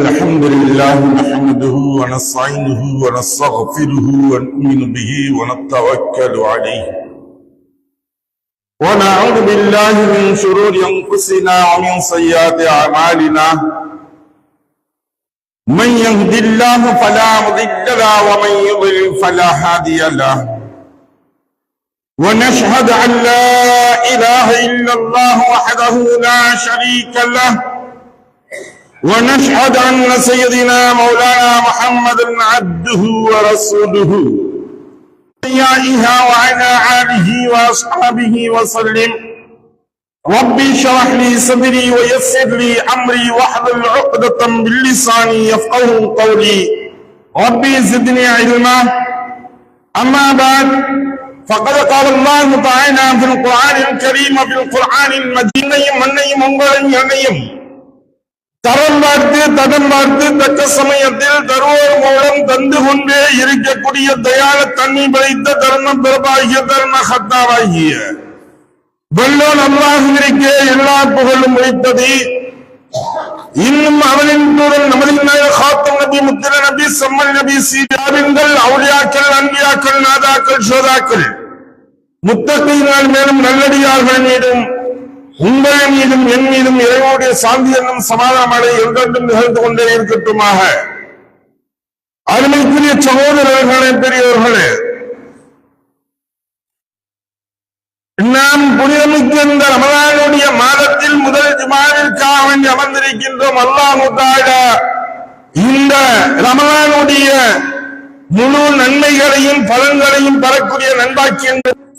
الحمد لله نحمده ونستعينه ونستغفره ونؤمن به ونتوكل عليه. ونعوذ بالله من شرور أنفسنا ومن سيئات أعمالنا. من يهد الله فلا مضل له ومن يضلل فلا هادي له. ونشهد أن لا إله إلا الله وحده لا شريك له. ونشهد أن سيدنا مولانا محمد عبده ورسوله. أيائها وعلى آله وأصحابه وسلم. ربي شرح لي صدري ويسر لي أمري واحلل عقدة باللسان يفقه قولي. ربي زدني علما. أما بعد فقد قال الله تعالى في القرآن الكريم في القرآن المجيد منيم منيم منيم தரம் பார்த்து தடம் பார்த்து தக்க சமயத்தில் தருவோர் மூலம் தந்து கொண்டே இருக்கக்கூடிய தயால தன்மை படைத்த தர்ம பிரபாகிய தர்ம ஹத்தாவாகிய வெள்ளோன் அல்லாஹிற்கு எல்லா புகழும் வைத்தது இன்னும் அவனின் தூரம் நமதின் நாயர் ஹாத்தம் நபி முத்திர நபி சம்மல் நபி சீதாவின்கள் அவுளியாக்கள் அன்பியாக்கள் நாதாக்கள் சோதாக்கள். முத்தகையினால் மேலும் நல்லடியார்கள் மீதும் உங்கள் மீதும் என் மீதும் இறைவனுடைய சாந்தி என்னும் சமாதானமடை என்றென்றும் நிகழ்ந்து கொண்டே இருக்கட்டுமாக. அருமைக்குரிய சகோதரர்களே பெரியவர்களே நாம் புனிதமிக்க இந்த ரமலானுடைய மாதத்தில் முதல் ஜுமாவிற்காக வேண்டி அமர்ந்திருக்கின்றோம். அல்லாஹு இந்த ரமலானுடைய முழு நன்மைகளையும் பலன்களையும் பெறக்கூடிய நண்பாக்கிய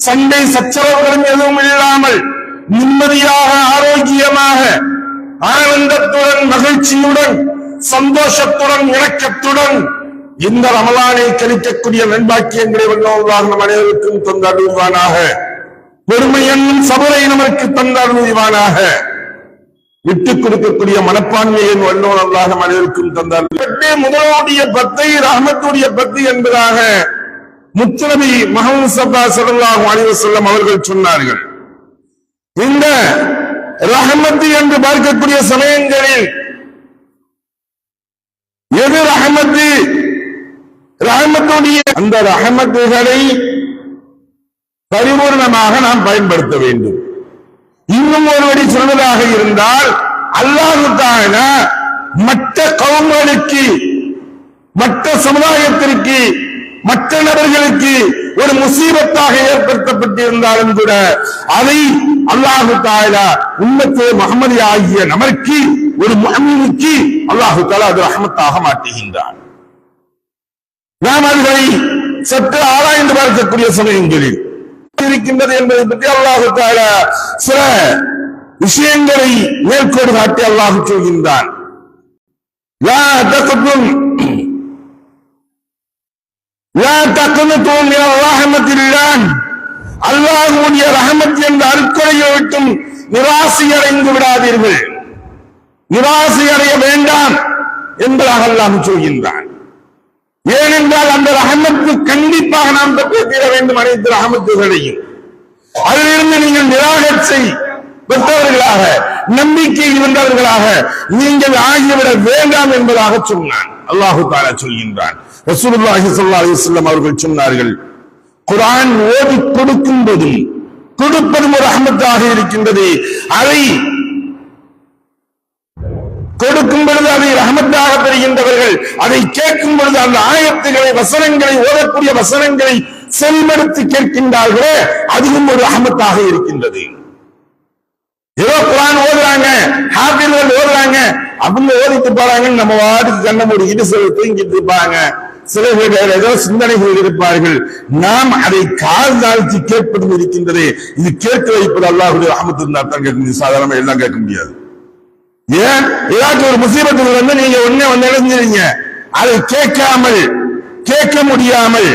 சண்டை சச்சரவுகளும் எதுவும் இல்லாமல் நிம்மதியாக ஆரோக்கியமாக ஆனந்தத்துடன் மகிழ்ச்சியுடன் சந்தோஷத்துடன் இணக்கத்துடன் இந்த ரமலானை கழிக்கக்கூடிய நண்பாக்கியங்களை வல்லவர்களாக நம் அனைவருக்கும் தந்தருவானாக பொறுமை என்னும் சபரை நமக்கு தந்தருவானாக விட்டுக் கொடுக்கக்கூடிய மனப்பான்மையின் வல்லவர்களாக நம் அனைவருக்கும் தந்தார் முதலோடைய பத்தை ரஹமத்துடைய பத்து என்பதாக முத்தநபி மஹமது சபா சல்லாஹூ அலிவசல்லம் அவர்கள் சொன்னார்கள். இந்த ரஹமத்து என்று பார்க்கக்கூடிய சமயங்களில் எது ரஹமத்து? ரஹமத்துடைய அந்த ரஹமத்துகளை பரிபூர்ணமாக நாம் பயன்படுத்த வேண்டும். இன்னும் ஒருவடி சொல்வதாக இருந்தால் அல்லாஹுக்கான மற்ற கவுங்களுக்கு மற்ற சமுதாயத்திற்கு மற்ற நபர்களுக்கு ஒரு முசீபத்தாக ஏற்படுத்தப்பட்டிருந்தாலும் கூட அதை அல்லாஹு தாயா உண்மத்தே மகமதி ஆகிய நமக்கு ஒரு முகமீனுக்கு அல்லாஹு தாலா அது ரஹமத்தாக மாட்டுகின்றான் நாம் அதுகளை சற்று ஆராய்ந்து பார்க்கக்கூடிய சமயங்களில் இருக்கின்றது என்பதை பற்றி அல்லாஹு தாயா சில விஷயங்களை மேற்கோடு காட்டி அல்லாஹு சொல்கின்றான். அல்லாஹுடைய ரஹமத் என்ற அருக்கொலையை விட்டும் நிராசையடைந்து விடாதீர்கள் நிராசையடைய வேண்டாம் என்பதாக அல்லாஹ் சொல்கின்றான் ஏனென்றால் அந்த ரஹமத்து கண்டிப்பாக நாம் பெற்று தீர வேண்டும் அனைத்து ரஹமத்துகளையும் அதிலிருந்து நீங்கள் நிராகரிசை பெற்றவர்களாக நம்பிக்கை இருந்தவர்களாக நீங்கள் ஆகியவிட வேண்டாம் என்பதாக சொன்னான் அல்லாஹு தாலா சொல்கின்றான் ரசூலுல்லாஹி ஸல்லல்லாஹு அலைஹி அவர்கள் சொன்னார்கள் குரான் ஓதி கொடுக்கும் போதும் கொடுப்பதும் ஒரு அகமத்தாக இருக்கின்றது. அதை கொடுக்கும் பொழுது அதை ரஹமத்தாக பெறுகின்றவர்கள் அதை கேட்கும் பொழுது அந்த ஆயத்துகளை வசனங்களை ஓதக்கூடிய வசனங்களை செல்மெடுத்து கேட்கின்றார்களே அதுவும் ஒரு அகமத்தாக இருக்கின்றது. ஏதோ குரான் ஓதுறாங்க ஹாபில்கள் ஓதுறாங்க அவங்க ஓதிட்டு போறாங்கன்னு நம்ம வாட்டுக்கு கண்ண மூடிக்கிட்டு சில தூங்கிட்டு இருப்பாங்க. சில பேர் ஏதோ சிந்தனைகள் இருப்பார்கள். நாம் அதை கால் தாழ்த்தி கேட்பதும் இருக்கின்றது. இது கேட்க வைப்பது அல்லாஹுடைய ரஹமத்து இருந்தால் தான் கேட்க முடியும். சாதாரணமா எல்லாம் கேட்க முடியாது. ஏன்? ஏதாச்சும் ஒரு முசீபத்துக்கு வந்து நீங்க ஒன்னே வந்து இழந்துறீங்க அதை கேட்காமல் கேட்க முடியாமல்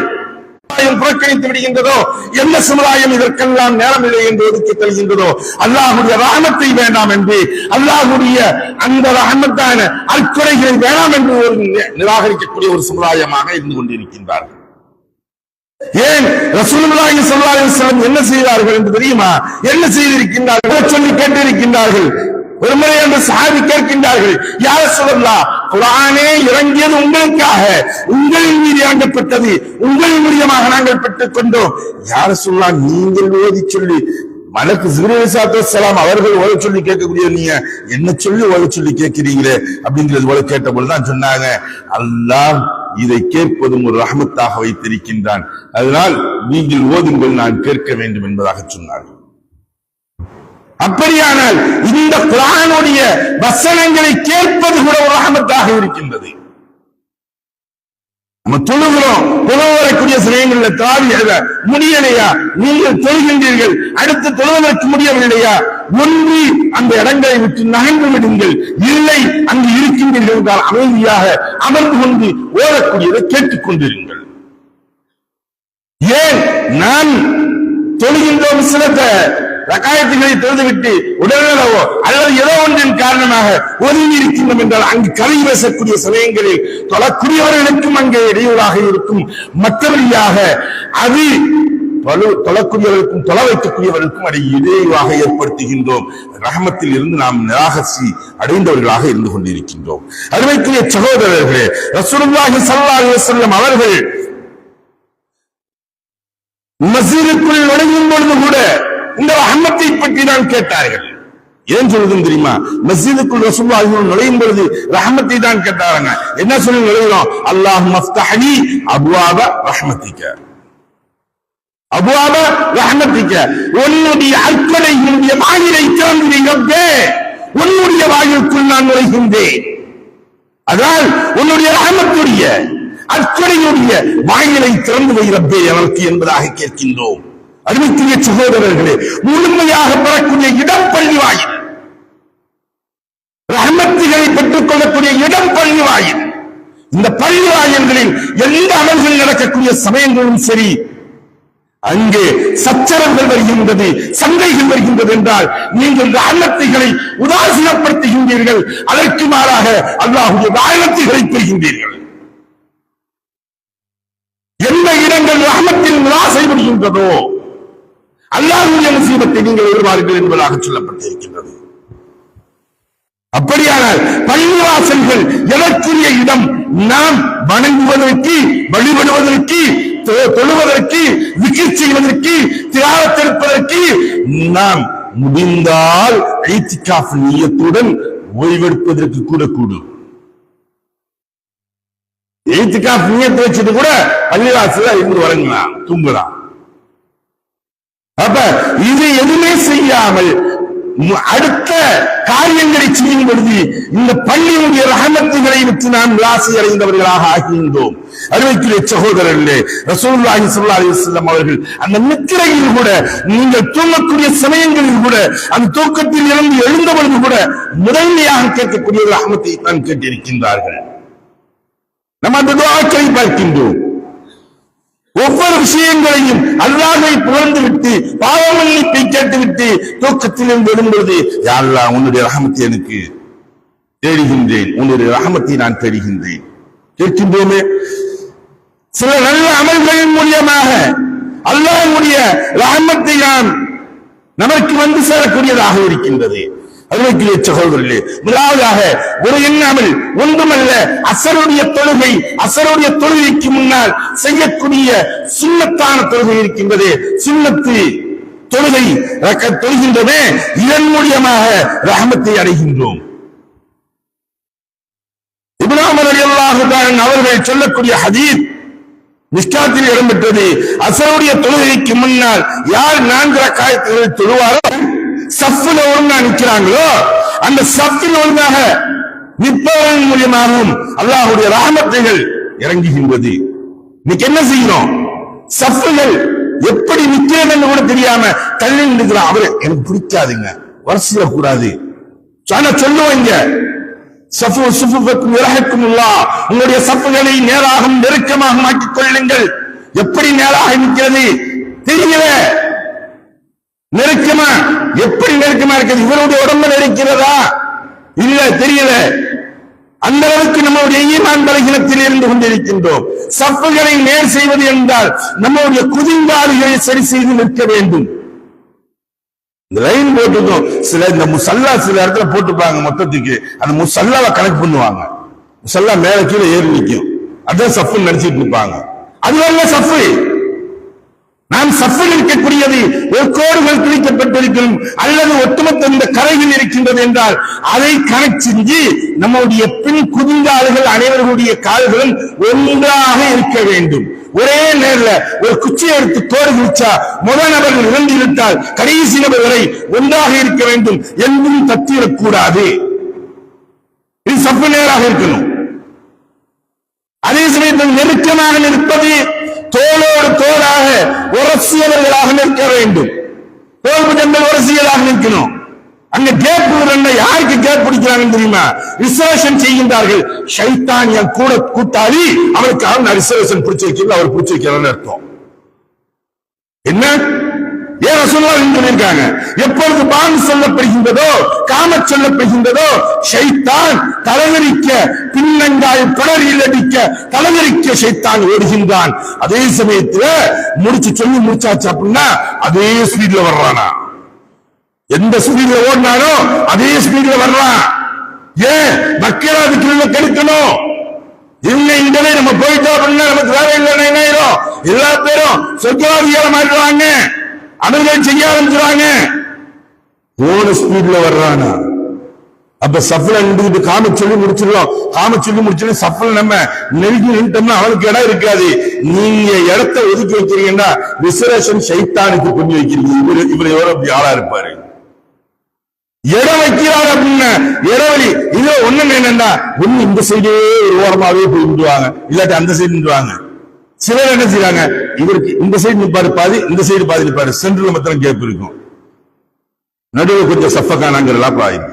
புறக்கணித்து விடுகின்றதோ எந்த சமுதாயம் இதற்கெல்லாம் நேரமில்லை என்று ஒதுக்கி தருகின்றதோ அல்லாஹுடைய ரஹமத்தை வேண்டாம் என்று அல்லாஹுடைய அந்த ராமத்தான அற்குறைகளை வேண்டாம் என்று ஒரு நி- நிராகரிக்கக்கூடிய ஒரு சமுதாயமாக இருந்து கொண்டிருக்கின்றார்கள். ஏன்? ரசூலுல்லாஹி ஸல்லல்லாஹு அலைஹி வஸல்லம் என்ன செய்தார்கள் என்று தெரியுமா? என்ன செய்திருக்கின்றார்கள்? சொல்லி கேட்டிருக்கின்றார்கள். ஒரு முறை அந்த சாதி கேட்கின்றார்கள் யார சொல்லலாம் குரானே இறங்கியது உங்களுக்காக. உங்களின் மீது இறங்கப்பட்டது உங்களின் மூலியமாக நாங்கள் பெற்றுக் கொண்டோம். யார சொல்லலாம் நீங்கள் ஓதி சொல்லி மலக்கு சிறுசாத்தலாம் அவர்கள் ஓத சொல்லி கேட்கக்கூடிய நீங்க என்ன சொல்லி ஓத சொல்லி கேட்கிறீங்களே? அப்படிங்கிறது போல கேட்ட பொழுதுதான் சொன்னாங்க. அல்லாஹ் இதை கேட்பதும் ஒரு ரஹமத்தாக வைத்திருக்கின்றான். அதனால் நீங்கள் ஓதுங்கள் நான் கேட்க வேண்டும் என்பதாக சொன்னார்கள். அப்படியானால் இந்த குரானுடைய வசனங்களை கேட்பது கூட ஒரு ரஹமத்தாக இருக்கின்றது. நம்ம தொழுகிறோம் தொழுவ வரக்கூடிய சமயங்கள்ல தாவி எழுத முடியலையா? நீங்கள் தொழுகின்றீர்கள் அடுத்து தொழுவதற்கு முடியவில்லையா? ஒன்று அந்த இடங்களை விட்டு நகர்ந்து விடுங்கள். இல்லை அங்கு இருக்கின்றீர்கள் என்றால் அமைதியாக அமர்ந்து கொண்டு ஓடக்கூடியதை கேட்டுக் கொண்டிருங்கள். ஏன்? நான் தொழுகின்றோம் சிலத்தை ரகாயத்துகளை திறந்துவிட்டு உடல்நலவோ அல்லது ஏதோ ஒன்றின் காரணமாக ஒதுங்கி இருக்கின்றோம் என்றால் அங்கு கதை பேசக்கூடிய சமயங்களில் தொழக்கூடியவர்களுக்கும் அங்கே இடையூறாக இருக்கும். மற்றபடியாக அது தொழக்கூடியவர்களுக்கும் தொலை வைக்கக்கூடியவர்களுக்கும் அதை இடையூறாக ஏற்படுத்துகின்றோம். ரகமத்தில் இருந்து நாம் நிராகசி அடைந்தவர்களாக இருந்து கொண்டிருக்கின்றோம். அருமைக்குரிய சகோதரர்களே ரசூலுல்லாஹி சல்லல்லாஹு அலைஹி வஸல்லம் அவர்கள் மசீதுக்குள் நுழையும் பொழுது கூட இந்த ரஹமத்தை பற்றி தான் கேட்டார்கள். ஏன் சொல்லுதுன்னு தெரியுமா? மஸ்ஜிதுக்குள் ரசூலுல்லாஹி நுழையும் பொழுது ரஹமத்தை தான் கேட்டாங்க என்ன சொல்லி நுழைகிறோம் அல்லாஹ் மஃப்தஹனி அபுவாப ரஹமத்திக்க. அபுவாப ரஹமத்திக்க. உன்னுடைய அற்கொலை உன்னுடைய வாயிலை திறந்து உன்னுடைய வாயிலுக்குள் நான் நுழைகின்றேன். அதனால் உன்னுடைய ரஹமத்துடைய அற்கொலையுடைய வாயிலை திறந்து வைரப்பே எனக்கு என்பதாக கேட்கின்றோம். அருமைக்குரிய சகோதரர்களே முழுமையாக பெறக்கூடிய இடம் பள்ளி வாயில் ரஹமத்துகளை பெற்றுக் கொள்ளக்கூடிய இடம் பள்ளி வாயில் இந்த பள்ளி வாயில்களில் எந்த அமல்கள் நடக்கக்கூடிய சமயங்களும் சரி அங்கே சச்சரவுகள் வருகின்றது சந்தைகள் வருகின்றது என்றால் நீங்கள் ராணத்தைகளை உதாசீனப்படுத்துகின்றீர்கள். அதற்கு மாறாக அல்லாஹுடைய ராயத்துகளை பெறுகின்றீர்கள். எந்த இடங்கள் ரஹமத்தில் செய்யப்படுகின்றதோ அல்லாஹுடைய முசீபத்தை நீங்கள் எதிர்பார்கள் என்பதாக சொல்லப்பட்டிருக்கின்றது. அப்படியானால் பள்ளிவாசல்கள் எதற்குரிய இடம்? நாம் வணங்குவதற்கு வழிபடுவதற்கு தொ- தொழுவதற்கு விக்கிர் செய்வதற்கு தியாகத்திருப்பதற்கு நாம் முடிந்தால் ஐத்திகாஃப் நீயத்துடன் ஓய்வெடுப்பதற்கு கூட கூடும். ஏத்துக்காஃப் நீயத்தை வச்சுட்டு கூட பள்ளிவாசல இருந்து வரங்கலாம் தூங்குறான் அப்ப இது எதுவுமே செய்யாமல் அடுத்த காரியங்களை செய்யும் பொழுது இந்த பள்ளியுடைய ரகமத்துகளை விட்டு நாம் ராசி அடைந்தவர்களாக ஆகின்றோம். அருமைக்குரிய சகோதரர்களே ரசூல்லாஹி ஸல்லல்லாஹு அலைஹி அவர்கள் அந்த நித்திரையில் கூட நீங்கள் தூங்கக்கூடிய சமயங்களில் கூட அந்த தூக்கத்தில் இருந்து எழுந்த பொழுது கூட முதன்மையாக கேட்கக்கூடிய ரகமத்தை தான் கேட்டிருக்கின்றார்கள். நம்ம அந்த துவாக்களை பார்க்கின்றோம். ஒவ்வொரு விஷயங்களையும் அல்லாஹை புகழ்ந்து விட்டு பாவமன்னிப்பை கேட்டுவிட்டு தூக்கத்திலும் எழும்பொழுது யா உன்னுடைய ரகமத்தை எனக்கு தேடுகின்றேன். உன்னுடைய ரகமத்தை நான் தேடுகின்றேன். கேட்கின்றோமே? சில நல்ல அமல்களின் மூலியமாக அல்லாஹ்வுடைய ரகமத்தை நாம் நமக்கு வந்து சேரக்கூடியதாக இருக்கின்றது. அருமைக்குரிய சகோதரர்களே முதலாவதாக ஒரு எண்ணாமல் ஒன்றுமல்ல அசருடைய தொழுகை அசருடைய தொழுகைக்கு முன்னால் செய்யக்கூடிய சுண்ணத்தான தொழுகை இருக்கின்றது. சுண்ணத்து தொழுகை தொழுகின்றமே தொழுகின்றதே இதன் மூலியமாக ரஹமத்தை அடைகின்றோம். அவர்கள் சொல்லக்கூடிய ஹதீத் நிஷ்டாத்தில் இடம்பெற்றது. அசருடைய தொழுகைக்கு முன்னால் யார் நான்கு ரக்காயத்துகளை தொழுவாரோ சஃப்ல ஒழுங்கா நிற்கிறாங்களோ அந்த சஃபில் ஒழுங்காக நிற்பவன் மூலியமாகவும் அல்லாஹுடைய ராமத்தைகள் இறங்குகின்றது. இன்னைக்கு என்ன செய்யணும்? சஃப்புகள் எப்படி நிற்கிறது கூட தெரியாம தள்ளி நிற்கிறான். அவரு எனக்கு பிடிக்காதுங்க. வரிசையில கூடாது ஆனா இங்க. சஃபு சுஃபுக்கும் இறகும் உங்களுடைய சஃப்புகளை நேராகவும் நெருக்கமாக மாற்றிக் கொள்ளுங்கள். எப்படி நேராக நிற்கிறது? தெரியல. நெருக்கமா? எப்படி நெருக்கமா இருக்குது? இவருடைய உடம்புல இருக்கிறதா இல்ல தெரியல. அந்த அளவுக்கு நம்முடைய ஈமான் பலகீனத்தில் இருந்து கொண்டிருக்கின்றோம். சஃப்புகளை நேர் செய்வது என்றால் நம்முடைய குதிங்காலிகளை சரி செய்து நிற்க வேண்டும். இந்த லைன் போட்டுக்கும் சில இந்த முசல்லா சில இடத்துல போட்டுப்பாங்க மொத்தத்துக்கு. அந்த முசல்லாவை கணக்கு பண்ணுவாங்க. முசல்லா மேல கீழே ஏறி நிற்கும் அதான் சப்புன்னு நினைச்சிட்டு இருப்பாங்க. அது அல்ல சஃப்பு நாம் சஃபில் இருக்கக்கூடியது ஒரு கோடுகள் பிரிக்கப்பட்டிருக்கும் அல்லது ஒட்டுமொத்த இந்த கரைகள் இருக்கின்றது என்றால் அதை கணக்கு செஞ்சு நம்முடைய பின் குதிங்கால்கள் அனைவர்களுடைய கால்களும் ஒன்றாக இருக்க வேண்டும். ஒரே நேரில் ஒரு குச்சியை எடுத்து தோடு குடிச்சா முதல் நபர்கள் இறந்து விட்டால் கடைசி நபர் வரை ஒன்றாக இருக்க வேண்டும் என்றும் தத்திடக்கூடாது இது சப்பு நேராக இருக்கணும். அதே சமயத்தில் நெருக்கமாக நிற்பது தோளோடு தோளாக உரசியவர்களாக நிற்க வேண்டும். தோல்பு ஜன்னல் உரசியலாக நிற்கணும். அங்க கேப் என்ன யாருக்கு கேப் பிடிக்கிறாங்கன்னு தெரியுமா? ரிசர்வேஷன் செய்கின்றார்கள். ஷைத்தான் என் கூட கூட்டாளி அவனுக்கு அவன் ரிசர்வேஷன் பிடிச்சு அவர் பிடிச்சிருக்கிறான்னு அர்த்தம். என்ன? ஏன் ரசூல்லா சொல்லியிருக்காங்க? எப்பொழுது பான் சொல்லப்படுகின்றதோ காம சொல்லப்படுகின்றதோ ஷைத்தான் தலைவரிக்க பின்னங்காய் பிளரில் அடிக்க தலைவரிக்க ஷைத்தான் ஓடுகின்றான். அதே சமயத்துல முடிச்சு சொல்லி முடிச்சாச்சு அப்படின்னா அதே ஸ்பீட்ல வர்றானா? எந்த ஸ்பீட்ல ஓடினானோ அதே ஸ்பீட்ல வர்றான். ஏன்? மக்கள் அதுக்குள்ள கெடுக்கணும். இல்லை இங்கவே நம்ம போயிட்டோம் அப்படின்னா நமக்கு வேலை இல்லைன்னா என்ன ஆயிரும்? எல்லா பேரும் சொர்க்கவாதிகளை மாறிடுவாங்க. அனுகூலம் செய்ய ஆரம்பிச்சுறாங்க போன ஸ்பீட்ல வர்றானா அப்ப சஃப்ல நின்றுகிட்டு காம சொல்லி முடிச்சிடலாம் காம சொல்லி முடிச்சிடும் சஃப்ல நம்ம நெருங்கி நின்றுட்டோம்னா அவனுக்கு இடம் இருக்காது. நீங்க இடத்த ஒதுக்கி வைக்கிறீங்கன்னா ரிசர்வேஷன் சைத்தானுக்கு பண்ணி வைக்கிறீங்க. இவர் இவர் எவ்வளவு அப்படி ஆளா இருப்பாரு? இடம் வைக்கிறார் அப்படின்னு. இடவழி இது ஒண்ணு என்னன்னா ஒண்ணு இந்த சைடே ஒரு ஓரமாவே போய் நின்றுவாங்க. இல்லாட்டி அந்த சைடு நின்றுவாங்க. சிலர் என்ன செய்யறாங்க இவருக்கு இந்த சைடு நிப்பாரு பாதி இந்த சைடு பாதி நிப்பாரு சென்ட்ரல் மாத்திரம் கேப் இருக்கும். நடுவில் கொஞ்சம் சஃபக்கானாங்கிறதெல்லாம் பாயுது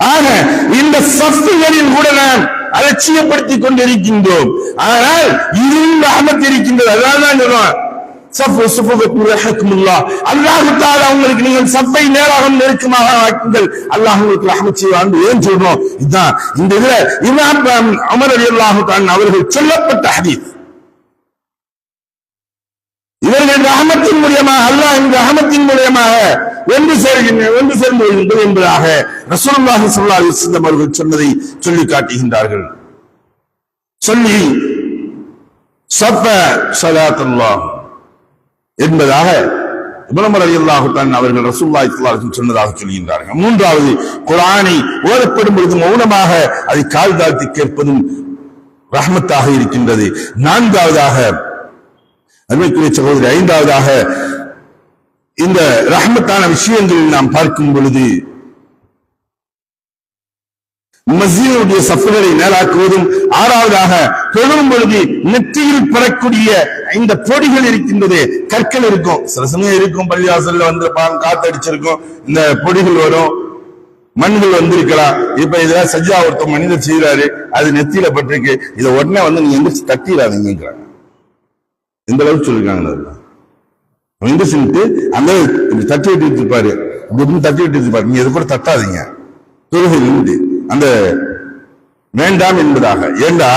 ஆக இந்த சஃப்புகளில் கூட நாம் அலட்சியப்படுத்திக் கொண்டிருக்கின்றோம். ஆனால் இதுவும் ரஹமத் இருக்கின்றது. அதான் தான் சொல்றோம் அல்லாஹ் தஆலா உங்களுக்கு நீங்கள் சஃபை நேராக நெருக்கமாக ஆக்குங்கள். அல்லாஹ் உங்களுக்கு ரஹமத் செய்வான் ஏன் சொல்றோம்? இதுதான். இந்த இதுல இமாம் அமர் ரலியல்லாஹு அவர்கள் சொல்லப்பட்ட ஹதீஸ். இவர்கள் ரஹமத்தின் மூலியமாக அல்லாஹ் இந்த ரஹமத்தின் மூலியமாக ஒன்று சேர்கின்ற ஒன்று சேர்ந்து வருகின்றது என்பதாக ரசூலுல்லாஹி ஸல்லல்லாஹு அலைஹி அவர்கள் சொன்னதை சொல்லி காட்டுகின்றார்கள். சொல்லி சப்ப ஸலாத்துல்லாஹ் என்பதாக இப்ராஹிம் ரலியல்லாஹு அவர்கள் ரசூல்லா ஸல்லல்லாஹு சொன்னதாக சொல்கின்றார்கள். மூன்றாவது குரானை ஓதப்படும் பொழுது மௌனமாக அதை கால் தாழ்த்தி கேட்பதும் ரஹமத்தாக இருக்கின்றது. நான்காவதாக அருமைக்குரிய சகோதரி ஐந்தாவதாக இந்த ரஹமத்தான விஷயங்களில் நாம் பார்க்கும் பொழுது மஸ்ஜிதுடைய சப்புகளை நேராக்குவதும் ஆறாவதாக தொழும் பொழுது நெற்றியில் பெறக்கூடிய இந்த பொடிகள் இருக்கின்றது கற்கள் இருக்கும். சில சமயம் இருக்கும் பள்ளிவாசல்ல வந்து பாம் காத்தடிச்சிருக்கும் இந்த பொடிகள் வரும் மண்கள் வந்திருக்கலாம். இப்ப இதெல்லாம் சஜ்ஜா ஒருத்தர் மனிதர் செய்யறாரு அது நெத்தியில பட்டிருக்கு. இதை உடனே வந்து நீங்க எந்திரிச்சு தட்டிடாதீங்கிறாங்க இந்த அளவுக்கு சொல்லிருக்காங்க அவன் எந்த சொல்லிட்டு? அந்த இப்படி தட்டி விட்டு இருப்பாரு இப்படி தட்டி விட்டு இருப்பாரு நீங்க இது கூட தட்டாதீங்க. தொழுகை உண்டு அந்த வேண்டாம் என்பதாக. ஏண்டா?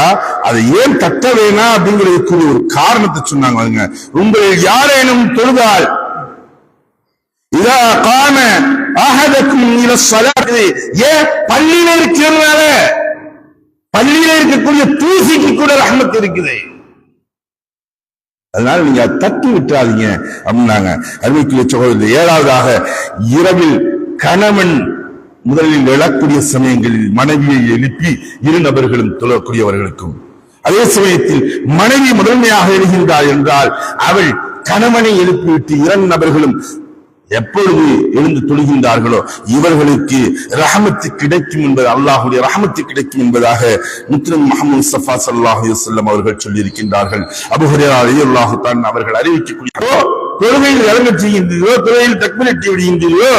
அதை ஏன் தட்ட வேணாம் அப்படிங்கிறதுக்கு ஒரு காரணத்தை சொன்னாங்க அவங்க உங்களில் யாரேனும் தொழுதால் இதா காம ஆகதக்கும் இல ஸலாத்தி. ஏன்? பள்ளியில இருக்கிறதுனால. பள்ளியில இருக்கக்கூடிய தூசிக்கு கூட ரஹமத் இருக்குது. அதனால நீங்க தட்டி விட்டுறாதீங்க அப்படின்னாங்க. அருமைக்குரிய சகோதரர் ஏழாவதாக இரவில் கணவன் முதலில் எழக்கூடிய சமயங்களில் மனைவியை எழுப்பி இரு நபர்களும் தொழக்கூடியவர்களுக்கும். அதே சமயத்தில் மனைவி முதன்மையாக எழுகின்றாள் என்றால் அவள் கணவனை எழுப்பிவிட்டு இரண்டு நபர்களும் எப்பொழுது எழுந்து தொழுகின்றார்களோ இவர்களுக்கு ரஹமத்து கிடைக்கும் என்பது அல்லாஹுடைய ரஹமத்து கிடைக்கும் என்பதாக முத்திரம் முகமது சஃபா சல்லாஹ் செல்லம் அவர்கள் சொல்லியிருக்கின்றார்கள். அபுஹரா அலியுல்லாஹு தான் அவர்கள் அறிவிக்கக்கூடிய தொழுகையில் இறங்க செய்கின்றதோ தொழுகையில் தக்மலிட்டு விடுகின்றதோ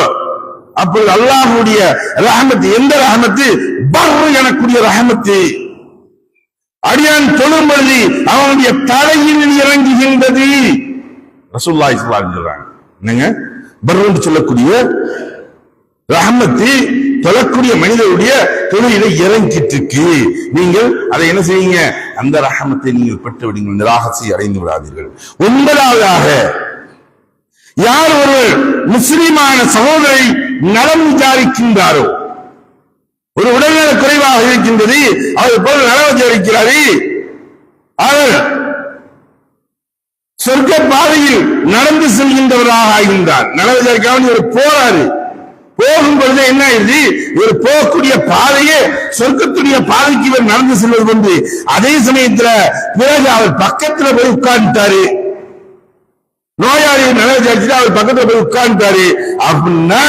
அப்பொழுது அல்லாஹுடைய ரஹமத்து எந்த ரஹமத்து? பர் எனக்கூடிய ரஹமத்து. அடியான் தொழும் பொழுது அவனுடைய தலையில் இறங்குகின்றது. ரசூல்லாய் சொல்றாங்க. என்னங்க? பர்ரு சொல்லக்கூடிய ரஹமத்து தொழக்கூடிய மனிதருடைய தொழில இறங்கிட்டு இருக்கு. நீங்கள் அதை என்ன செய்யுங்க அந்த ரஹமத்தை நீங்கள் பெற்று விடுங்கள் நிராகத்தை அடைந்து விடாதீர்கள். ஒன்பதாவதாக யார் ஒருவர் முஸ்லிமான சகோதரை நலம் விசாரிக்கின்றாரோ? ஒரு உடல்நல குறைவாக இருக்கின்றது. அவர் போல நலம் விசாரிக்கிறாரே. அவர் சொர்க்க பாதையில் நடந்து செல்கின்றவராக ஆகின்றார். நல ஒரு போராறு போறாரு போகும் பொழுது என்ன ஆயிடுது? இவர் போகக்கூடிய பாதையே சொர்க்கத்துடைய பாதைக்கு இவர் நடந்து செல்வது வந்து அதே சமயத்துல பிறகு அவர் பக்கத்துல போய் உட்கார்ந்துட்டாரு. நோயாளியை நல விசாரிச்சுட்டு அவர் பக்கத்துல போய் உட்கார்ந்துட்டாரு. அப்படின்னா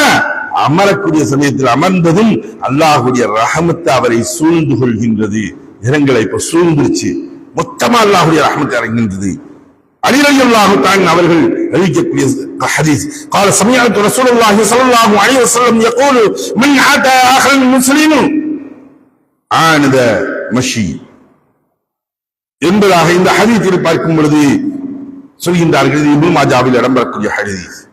அமரக்கூடிய சமயத்தில் அமர்ந்ததும் அல்லாஹுடைய ரகமத்தை அவரை சூழ்ந்து கொள்கின்றது. இரங்களை இப்ப சூழ்ந்துருச்சு. மொத்தமா அல்லாஹுடைய ரகமத்தை இறங்குகின்றது அலி ரலியல்லாஹு தஆலா அவர்கள் அறிவிக்கக்கூடிய ஹதீஸ் قال سمعت رسول الله صلى الله عليه وسلم يقول من عاد اخر المسلم عاند مشي என்பதாக இந்த ஹதீஸில் பார்க்கும் பொழுது சொல்கின்றார்கள் இது இப்னு மாஜாவில் இடம்பெறக்கூடிய ஹதீஸ் இப்ப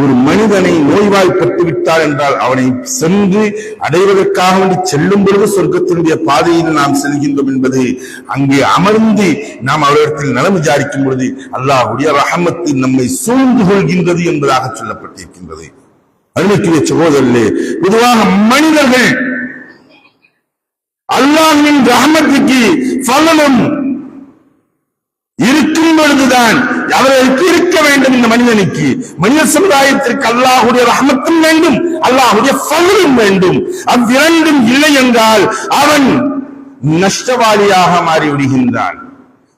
ஒரு மனிதனை நோய்வாய்ப்பட்டு விட்டார் என்றால் அவனை சென்று அடைவதற்காக வேண்டி செல்லும் பொழுது சொர்க்கத்தினுடைய பாதையில் நாம் செல்கின்றோம் என்பது அங்கே அமர்ந்து நாம் அவரிடத்தில் நலம் விசாரிக்கும் பொழுது அல்லாஹுடைய ரஹமத்து நம்மை சூழ்ந்து கொள்கின்றது என்பதாக சொல்லப்பட்டிருக்கின்றது. அருமைக்குரிய சகோதரர்களே பொதுவாக மனிதர்கள் அல்லாஹின் ரஹமத்துக்கு பலனும் இருக்கும் பொழுதுதான் அவர்களுக்கு இருக்க வேண்டும் இந்த மனிதனுக்கு. மனித சமுதாயத்திற்கு அல்லாஹுடைய ரஹமத்தும் வேண்டும் அல்லாஹுடைய ஃபலனும் வேண்டும். அவ்விரண்டும் இல்லை என்றால் அவன் நஷ்டவாளியாக மாறிவிடுகின்றான்.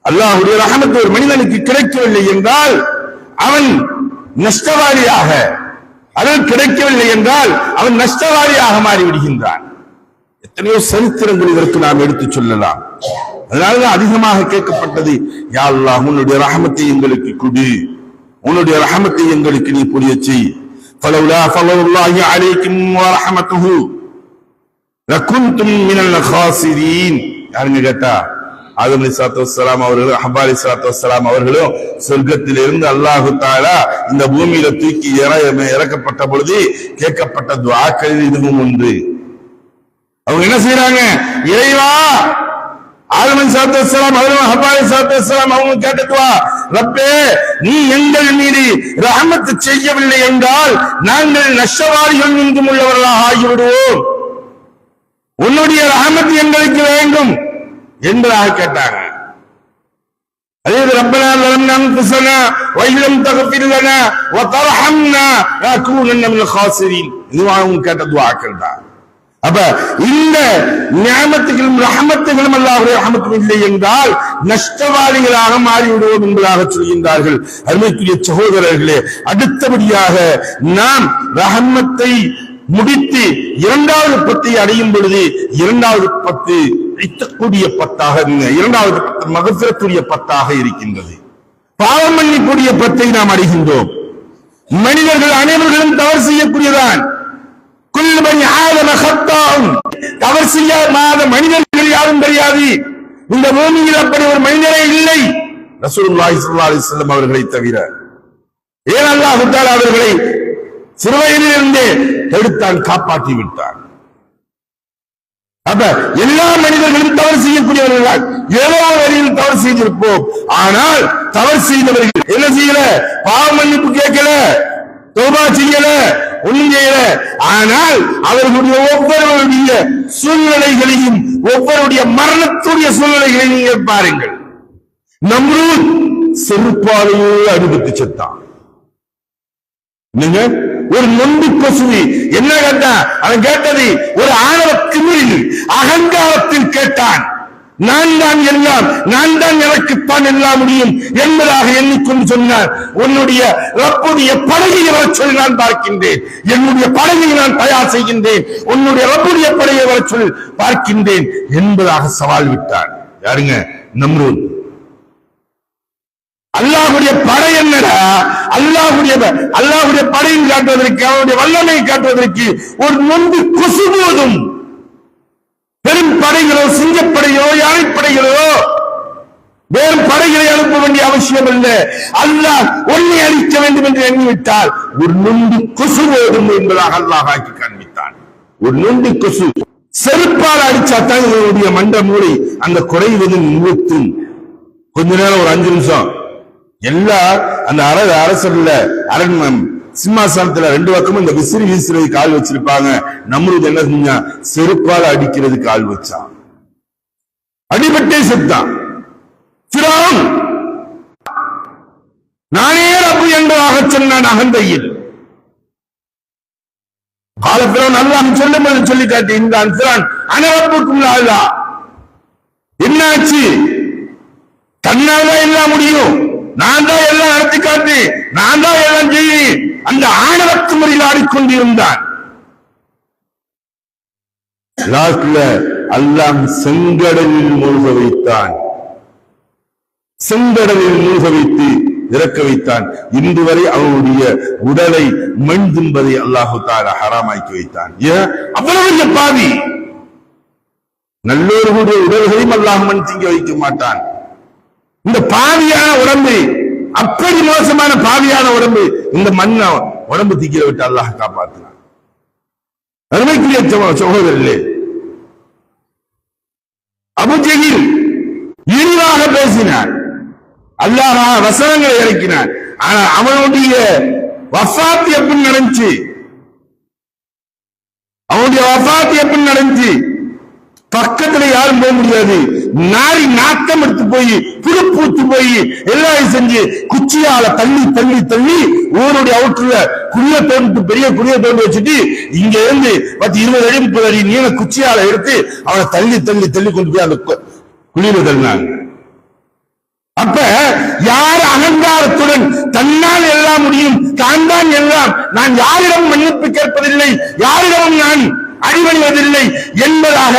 அல்லாஹுடைய ரஹமத்து ஒரு மனிதனுக்கு கிடைக்கவில்லை என்றால் அவன் நஷ்டவாளியாக அது கிடைக்கவில்லை என்றால் அவன் நஷ்டவாளியாக மாறி விடுகின்றான் எத்தனையோ சரித்திரங்கள் இதற்கு நாம் எடுத்துச் சொல்லலாம். அதனாலதான் அதிகமாக கேட்கப்பட்டது யா அல்லாஹ் உன்னுடைய ரஹமத்தை எங்களுக்கு கொடு உன்னுடைய ரஹமத்தை எங்களுக்கு நீ புரிய செய் فلولا فضل الله عليكم ورحمته لكنتم من الخاسرين யாருங்க கேட்டா ஆதம் அலி சாத்து வசலாம் அவர்களும் ஹபா அலி சாத்து வசலாம் அவர்களும் சொர்க்கத்திலிருந்து அல்லாஹு தாலா இந்த பூமியில தூக்கி இற- இறக்கப்பட்ட பொழுது கேட்கப்பட்ட துவாக்களில் இதுவும் ஒன்று அவங்க என்ன செய்யறாங்க இறைவா ஆலமன் சாத்து அஸ்லாம் அவரும் ஹபாய் சாத்து அஸ்லாம் அவங்க கேட்டுக்குவா ரப்பே நீ எங்கள் மீது ரஹமத்து செய்யவில்லை என்றால் நாங்கள் நஷ்டவாதிகள் என்றும் உள்ளவர்களாக ஆகிவிடுவோம். உன்னுடைய ரஹமத்து எங்களுக்கு வேண்டும் என்பதாக கேட்டாங்க. அதே ரப்பனா லரம்னா அன்ஃபுஸனா வ இலம் தக்ஃபிர் லனா வ தர்ஹம்னா நகூனன்ன மினல் காசிரீன் இதுவாக அவங்க கேட்ட துஆக்கள் தான் அப்ப இந்த ஞாபகத்துகளும் ரஹமத்துகளும் அல்லாஹுடைய ரஹமத்தும் இல்லை என்றால் நஷ்டவாதிகளாக மாறிவிடுவோம் என்பதாக சொல்கின்றார்கள். அருமைக்குரிய சகோதரர்களே அடுத்தபடியாக நாம் ரஹமத்தை முடித்து இரண்டாவது பத்தை அடையும் பொழுது இரண்டாவது பத்து இத்தக்கூடிய பத்தாக இரண்டாவது பத்து மகசிரத்துடைய பத்தாக இருக்கின்றது. பாவமன்னிக்கூடிய பத்தை நாம் அடைகின்றோம். மனிதர்கள் அனைவர்களும் தவறு செய்யக்கூடியதான். தவறு செய்யாத மனிதர்கள் யாரும் தெரியாது. இந்த பூமியில் அப்படி ஒரு மனிதரே இல்லை. ரசூலுல்லாஹி ஸல்லல்லாஹு அலைஹி வஸல்லம் அவர்களை தவிர. ஏன் அல்லாஹ் தஆலா அவர்களை சிறுவயதிலிருந்தே எடுத்தான் காப்பாற்றி விட்டான்? அப்ப எல்லா மனிதர்களும் தவறு செய்யக்கூடியவர்கள் ஏதோ வரையில் தவறு செய்திருப்போம். ஆனால் தவறு செய்தவர்கள் என்ன செய்யல? பாவ மன்னிப்பு கேட்கல. தோபா செய்யல. ஒண்ணும் செய்யல ஆனால் அவர்களுடைய ஒவ்வொருவருடைய சூழ்நிலைகளையும் ஒவ்வொருடைய மரணத்துடைய சூழ்நிலைகளை நீங்கள் பாருங்கள். நம்மளும் செருப்பாலையோ அடிபட்டு செத்தான். நீங்க ஒரு நொண்டி கொசுவி. என்ன கேட்டான் அவன் கேட்டது ஒரு ஆணவ திமிரில் அகங்காரத்தில் கேட்டான். நான் தான் எல்லாம் நான் தான் எனக்குத்தான் எல்லாம் முடியும் என்பதாக எண்ணிக்கொண்டு சொன்னார். உன்னுடைய ரப்புடைய படகை வர சொல்லி நான் பார்க்கின்றேன். என்னுடைய படகையை நான் தயார் செய்கின்றேன். உன்னுடைய ரப்புடைய படையை வர சொல்லி பார்க்கின்றேன் என்பதாக சவால் விட்டார் யாருங்க? நம்ரூத் அல்லாஹுடைய படை என்னடா? அல்லாஹுடைய அல்லாஹுடைய படையும் காட்டுவதற்கு அவனுடைய வல்லமையை காட்டுவதற்கு ஒரு நொந்து கொசு போதும் சிங்கப்படைகளோ யானைப்படைகளோ வேறு படைகளை அனுப்ப வேண்டிய அவசியம் இல்லை. அல்லாஹ் ஒன்னை அழிக்க வேண்டும் என்று எண்ணிவிட்டால் ஒரு நொண்டு கொசு ஓடும் என்பதாக அல்லாஹ் ஆக்கி காண்பித்தான். ஒரு நொண்டு கொசு செருப்பால் அடிச்சாத்தான் இவருடைய மண்ட மூளை. அந்த குறைவது நிறுத்தும் கொஞ்ச நேரம் ஒரு அஞ்சு நிமிஷம். எல்லா அந்த அரசர்ல அரண் சிம்மாசனத்துல ரெண்டு பக்கமும் இந்த விசிறி வீசுறது கால் வச்சிருப்பாங்க. நம்மளுக்கு என்ன செஞ்சான் செருப்பால் அடிக்கிறது கால் வச்சான் அடிபட்டே செத்தான். நானே ரப்பு என்பதாக சொன்னான் அகந்தையில். காலப்பிறவன் அல்லாஹ் சொல்லும் சொல்லி காட்டி இந்த அன்பிரான் அனரப்புக்கும் அல்லா என்னாச்சு? தன்னால எல்லாம் முடியும். நான் தான் எல்லாம் காட்டி நான் தான் எல்லாம் செய்ய அந்த ஆணவத்து முறையில் ஆடிக்கொண்டிருந்தான். லாஸ்ட்ல அல்லாம் செங்கடலில் மூழ்க வைத்தான். செங்கடலில் மூழ்க வைத்து இறக்க வைத்தான். இன்று வரை அவனுடைய உடலை மண் தும்பதை அல்லாஹு தாரா ஹராமாக்கி வைத்தான். ஏன் அவ்வளவு பெரிய பாவி. நல்லோர்களுடைய உடல்களையும் அல்லாஹ் மண் திங்க வைக்க மாட்டான். இந்த பாவியான உடம்பை அப்படி மோசமான பாவியான உடம்பு இந்த மண்ணை உடம்பு தீக்கிற விட்டு அல்லாஹ் காப்பாற்றினான் அருமைக்குரிய சகோ- சகோதரர்களே அபுஜெகில் இழிவாக பேசினார் அல்லாஹ் வசனங்களை இறக்கினான். ஆனா அவனுடைய வஃபாத் எப்படி நடந்துச்சு? அவனுடைய வஃபாத் எப்படி நடந்துச்சு? பக்கத்துல யாரும் போக முடியாது. நாரி நாக்கம் எடுத்து போய் புழு போய் எல்லாம் செஞ்சு குச்சியால தள்ளி தள்ளி தள்ளி ஊருடைய அவுட்டுல குடிய தோண்டு பெரிய குடிய தோண்டு வச்சுட்டு இங்க இருந்து பத்து இருபது அடி முப்பது அடி நீள குச்சியால எடுத்து அவனை தள்ளி தள்ளி தள்ளி கொண்டு போய் அந்த குழியில தள்ளினாங்க. அப்ப யார் அகங்காரத்துடன் தன்னால் எல்லாம் முடியும் தான் தான் எல்லாம் நான் யாரிடம் மன்னிப்பு கேட்பதில்லை யாரிடமும் நான் அடிபணிவதில்லை என்பதாக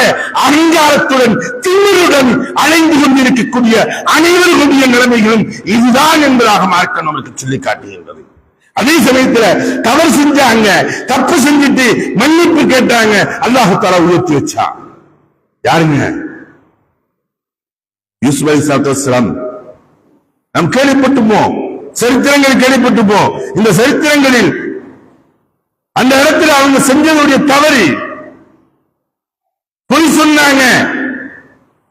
அகங்காரத்துடன் திமிருடன் அலைந்து கொண்டிருக்கக்கூடிய அனைவருடைய நிலைமைகளும் இதுதான் என்பதாக மார்க்க நமக்கு சொல்லி காட்டுகின்றது அதே சமயத்துல தவறு செஞ்சாங்க தப்பு செஞ்சுட்டு மன்னிப்பு கேட்டாங்க அல்லாஹு தாலா உயர்த்தி வச்சா. யாருங்க? யூசுப் அலி சாத்தம் நாம் கேள்விப்பட்டுப்போம் சரித்திரங்கள் கேள்விப்பட்டுப்போம். இந்த சரித்திரங்களில் அந்த இடத்துல அவங்க செஞ்சதுடைய தவறு பொய் சொன்னாங்க.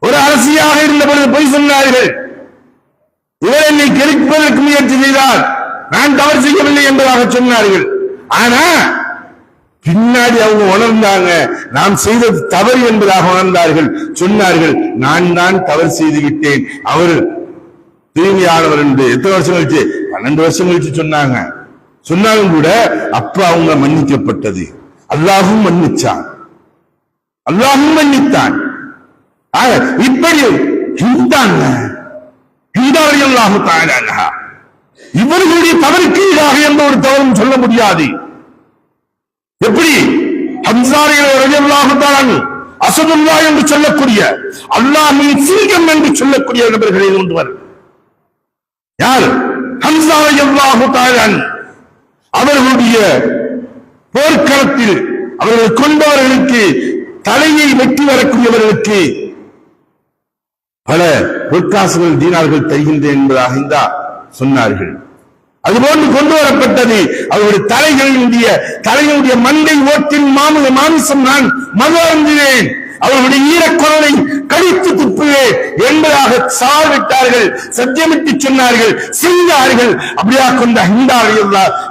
ஒரு அரசியாக இருந்த பொழுது பொய் சொன்னார்கள். இவர் என்னை கெடுப்பதற்கு முயற்சி செய்தார் நான் தவறு செய்யவில்லை என்பதாக சொன்னார்கள். ஆனா பின்னாடி அவங்க உணர்ந்தாங்க. நாம் செய்தது தவறு என்பதாக உணர்ந்தார்கள். சொன்னார்கள் நான் தான் தவறு செய்து விட்டேன். அவர் தூய்மையானவர் என்று எத்தனை வருஷம் கழிச்சு? பன்னெண்டு வருஷம் கழிச்சு சொன்னாங்க. சொன்னாலும் கூட அப்ப அவங்க மன்னிக்கப்பட்டது. அல்லாஹும் மன்னிச்சான். அல்லாஹும் மன்னித்தான். ஆக, இப்படி ஹிந்தாங்க அல்லாஹு தாலா இவர்களுடைய தவறுக்கு ஈடாக எந்த ஒரு தவறும் சொல்ல முடியாது. எப்படி? ஹம்சாரிகள் அசதுல்லா என்று சொல்லக்கூடிய அல்லாஹின் சிங்கம் என்று சொல்லக்கூடிய நபர்களை ஒன்றுவர் யார்? ஹம்சா அல்லாஹு தாலான் அவர்களுடைய போர்க்களத்தில் அவர்கள் கொண்டவர்களுக்கு தலையை வெட்டி வரக்கூடியவர்களுக்கு பல பொற்காசுகள் தீனார்கள் தருகின்றேன் என்பதாக இந்தா சொன்னார்கள். அதுபோன்று கொண்டு வரப்பட்டது அவருடைய தலைகளினுடைய தலையினுடைய மண்டை ஓட்டின் மாமுக மாமிசம் நான் மது அருந்தினேன். அவர்களுடைய ஈரக்குரலை கழித்து துப்புவேன் என்பதாக சாவிட்டார்கள் சத்தியமிட்டு சொன்னார்கள் செய்தார்கள். அப்படியா கொண்ட ஹிந்தா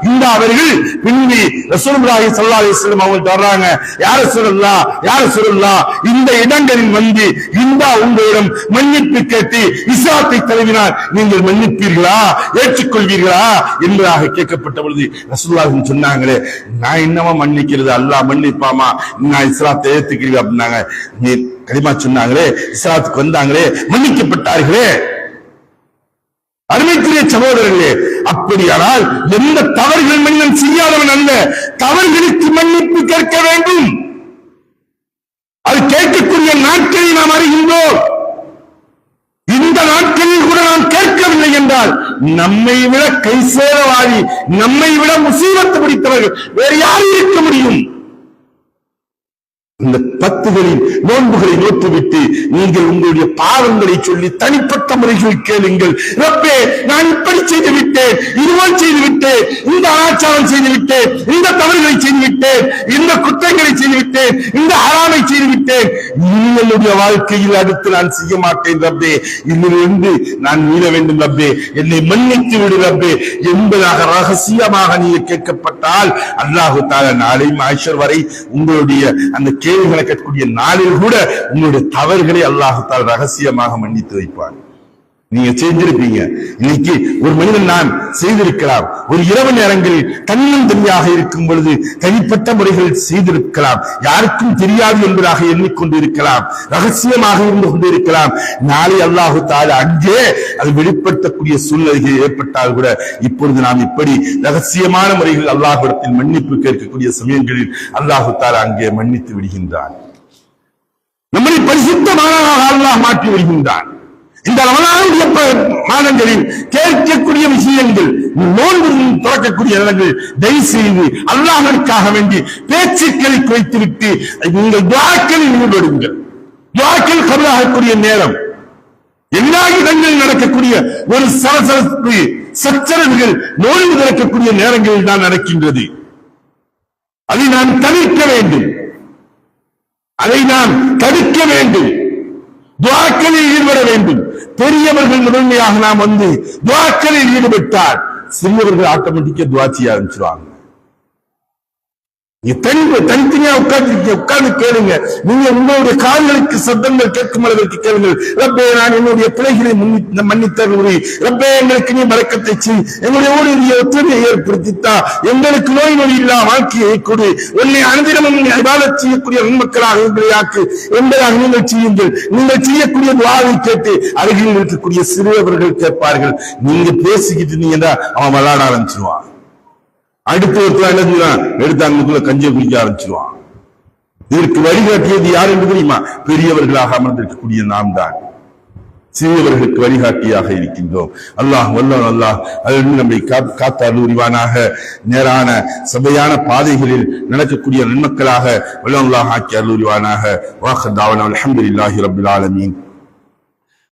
ஹிந்தா அவர்கள் பின்பி ரசூலுல்லாஹி ஸல்லல்லாஹு அலைஹி வஸல்லம் அவங்க வர்றாங்க. யார சொல்லலாம் யார சொல்லலாம் இந்த இடங்களில் வந்து ஹிந்தா உங்களிடம் மன்னிப்பு கேட்டு இஸ்லாத்தை தழுவினார் நீங்கள் மன்னிப்பீர்களா ஏற்றுக்கொள்வீர்களா என்பதாக கேட்கப்பட்ட பொழுது ரசூல்லாஹி சொன்னாங்களே நான் என்னவா மன்னிக்கிறது அல்லாஹ் மன்னிப்பாமா நான் இஸ்லாத்தை ஏத்துக்கிறீங்க அப்படின்னாங்க. நீ கலிமா சொன்னாங்களே இஸ்லாத்துக்கு வந்தாங்களே மன்னிக்கப்பட்டார்களே. அருமைக்குரிய சகோதரர்களே அப்படியானால் எந்த தவறுகள் மனிதன் செய்யாதவன் அல்ல. தவறுகளுக்கு மன்னிப்பு கேட்க வேண்டும். அது கேட்கக்கூடிய நாட்களை நாம் அறிகின்றோம். இந்த நாட்களில் கூட நாம் கேட்கவில்லை என்றால் நம்மை விட கை சேரவாதி நம்மை விட முசீபத்து பிடித்தவர்கள் வேறு யார் இருக்க முடியும். இந்த பத்துகளின் நோன்புகளை நோத்துவிட்டு நீங்கள் உங்களுடைய பாவங்களை சொல்லி தனிப்பட்ட முறைகள் கேளுங்கள். ரப்பே நான் இப்படி செய்து விட்டேன் இதுவரை செய்து விட்டேன் இந்த ஆச்சாரம் செய்து விட்டேன் இந்த தவறுகளை செய்து விட்டேன் இந்த குற்றங்களை செய்து விட்டேன் இந்த அறாமை செய்து விட்டேன் என்னுடைய வாழ்க்கையில் அடுத்து நான் செய்ய மாட்டேன் ரப்பே. இதிலிருந்து நான் மீள வேண்டும் ரப்பே. என்னை மன்னித்து விடு ரப்பே. என்பதாக ரகசியமாக நீ கேட்கப்பட்டால் அல்லாஹு தாலா நாளை மாஷர் வரை உங்களுடைய அந்த கேள்விகளை கேட்கக்கூடிய நாளில் கூட உங்களுடைய தவறுகளை அல்லாஹத்தால் ரகசியமாக மன்னித்து வைப்பார். நீங்க செஞ்சிருப்பீங்க இன்னைக்கு ஒரு மனிதன் நான் செய்திருக்கலாம். ஒரு இரவு நேரங்களில் தன்னந்தனியாக இருக்கும் பொழுது தனிப்பட்ட முறைகள் செய்திருக்கலாம். யாருக்கும் தெரியாது என்பதாக எண்ணிக்கொண்டு இருக்கலாம் ரகசியமாக இருந்து கொண்டு இருக்கலாம் நாளை அல்லாஹு தாலா அங்கே அது வெளிப்படுத்தக்கூடிய சூழ்நிலைகள் ஏற்பட்டால் கூட இப்பொழுது நாம் இப்படி ரகசியமான முறைகள் அல்லாஹிடத்தில் மன்னிப்பு கேட்கக்கூடிய சமயங்களில் அல்லாஹு தாலா அங்கே மன்னித்து விடுகின்றான். நம்மை பரிசுத்தமான அல்லாஹ் மாற்றி விடுகின்றான். இந்த ரமலானுடைய மாதங்களில் கேட்கக்கூடிய விஷயங்கள் நோன்பு துறக்கக்கூடிய இடங்கள் தயவு செய்து அல்லாஹனுக்காக வேண்டி பேச்சுக்களை குறைத்துவிட்டு நீங்கள் துவாக்களில் ஈடுபடுங்கள் துவாக்கள் கருதாகக்கூடிய நேரம். எல்லா இடங்களில் நடக்கக்கூடிய ஒரு சரசரப்பு சச்சரவுகள் நோன்பு திறக்கக்கூடிய நேரங்களில் தான் நடக்கின்றது. அதை நாம் தவிர்க்க வேண்டும். அதை நாம் தடுக்க வேண்டும். துவாக்களில் ஈடுபட வேண்டும். பெரியவர்கள் முதன்மையாக நாம் வந்து துவாக்களில் ஈடுபட்டால் சிறியவர்கள் ஆட்டோமேட்டிக்கா துவா ஆரம்பிச்சிருவாங்க. தனி தனித்தனியா உட்கார்ந்து உட்கார்ந்து கேளுங்க. நீங்க உங்களுடைய கால்களுக்கு சத்தங்கள் கேட்கும் அளவிற்கு கேளுங்கள். ரப்பே நான் என்னுடைய பிள்ளைகளை மன்னி- மன்னித்தருளி ரப்பே எங்களுக்கு நீ மறக்கத்தை செய். எங்களுடைய ஊழிய ஒத்துழையை ஏற்படுத்தித்தா. எங்களுக்கு நோய் நொடி இல்லா வாழ்க்கையை கொடு. உன்னை அனுதினமும் அபாலத் செய்யக்கூடிய மக்களாக எங்களை ஆக்கு. என்பதாக நீங்கள் செய்யுங்கள். நீங்கள் செய்யக்கூடிய துவாவை கேட்டு அருகில் இருக்கக்கூடிய சிறியவர்கள் கேட்பார்கள். நீங்க பேசிக்கிட்டு நீங்க அவன் விளையாட ஆரம்பிச்சிருவான். அடுத்து ஒருத்தர் என்ன செய்வான்? எடுத்து அங்குள்ள கஞ்சியை குடிக்க ஆரம்பிச்சிருவான். இதற்கு வழிகாட்டியது யார் என்று தெரியுமா? பெரியவர்களாக அமர்ந்திருக்கக்கூடிய நாம் தான். சிறியவர்களுக்கு வழிகாட்டியாக இருக்கின்றோம். அல்லாஹ் வல்ல அல்லாஹ் அதிலிருந்து நம்மை கா- உரிவானாக. நேரான சபையான பாதைகளில் நடக்கக்கூடிய நன்மக்களாக வல்ல அல்லாஹ் ஆக்கி அருள்வானாக வாஹ் தாவன அல்ஹம்துலில்லாஹி ரபுல் ஆலமீன்.